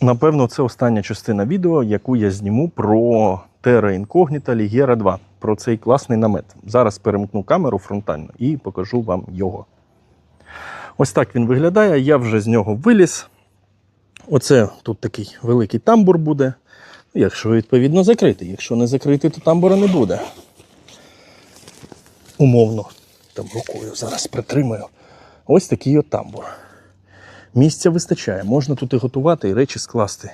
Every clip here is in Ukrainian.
Напевно, це остання частина відео, яку я зніму про Terra Incognita Ligera 2, про цей класний намет. Зараз перемкну камеру фронтально і покажу вам його. Ось так він виглядає. Я вже з нього виліз. Оце тут такий великий тамбур буде. Якщо відповідно закритий. Якщо не закритий, то тамбура не буде. Умовно, там рукою зараз притримаю. Ось такий от тамбур. Місця вистачає, можна тут і готувати, і речі скласти.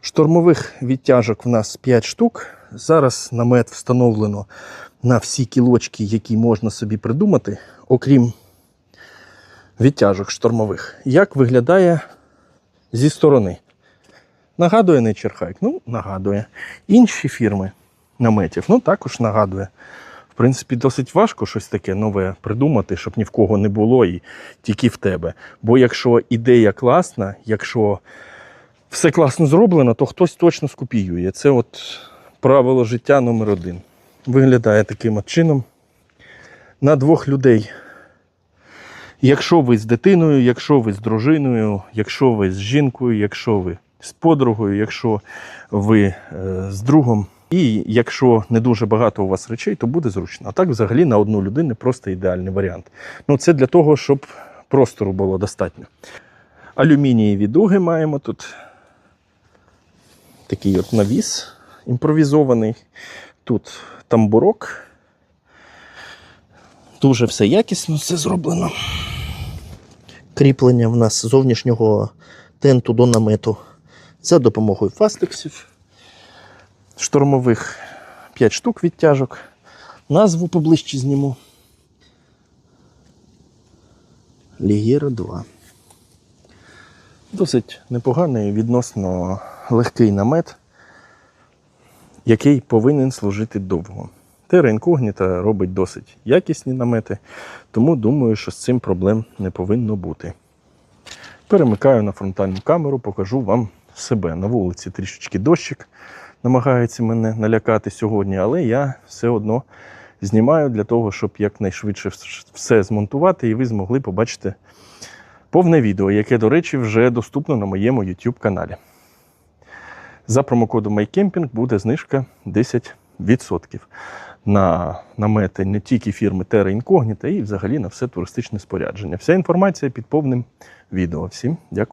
Штормових відтяжок в нас 5 штук. Зараз намет встановлено на всі кілочки, які можна собі придумати, окрім відтяжок штормових. Як виглядає зі сторони? Нагадує не Черхайк? Ну, нагадує. Інші фірми наметів, ну також нагадує. Принципі, досить важко щось таке нове придумати, щоб ні в кого не було і тільки в тебе. Бо якщо ідея класна, якщо все класно зроблено, то хтось точно скопіює. Це от правило життя номер один. Виглядає таким чином. На двох людей. Якщо ви з дитиною, якщо ви з дружиною, якщо ви з жінкою, якщо ви з подругою, якщо ви е, з другом. І якщо не дуже багато у вас речей, то буде зручно. А так, взагалі, на одну людину просто ідеальний варіант. Ну, це для того, щоб простору було достатньо. Алюмінієві дуги маємо тут. Такий от навіс імпровізований. Тут тамбурок. Дуже все якісно все зроблено. Кріплення в нас зовнішнього тенту до намету за допомогою фастексів. Штормових 5 штук відтяжок. Назву поближче зніму. Лігєра 2. Досить непоганий відносно легкий намет, який повинен служити довго. Terra Incognita робить досить якісні намети, тому думаю, що з цим проблем не повинно бути. Перемикаю на фронтальну камеру, покажу вам себе. На вулиці трішечки дощик намагається мене налякати сьогодні, але я все одно знімаю для того, щоб якнайшвидше все змонтувати, і ви змогли побачити повне відео, яке, до речі, вже доступно на моєму YouTube каналі. За промокодом MyCamping буде знижка 10% на намети не тільки фірми Terra Incognita, і взагалі на все туристичне спорядження. Вся інформація під повним відео. Всім дякую.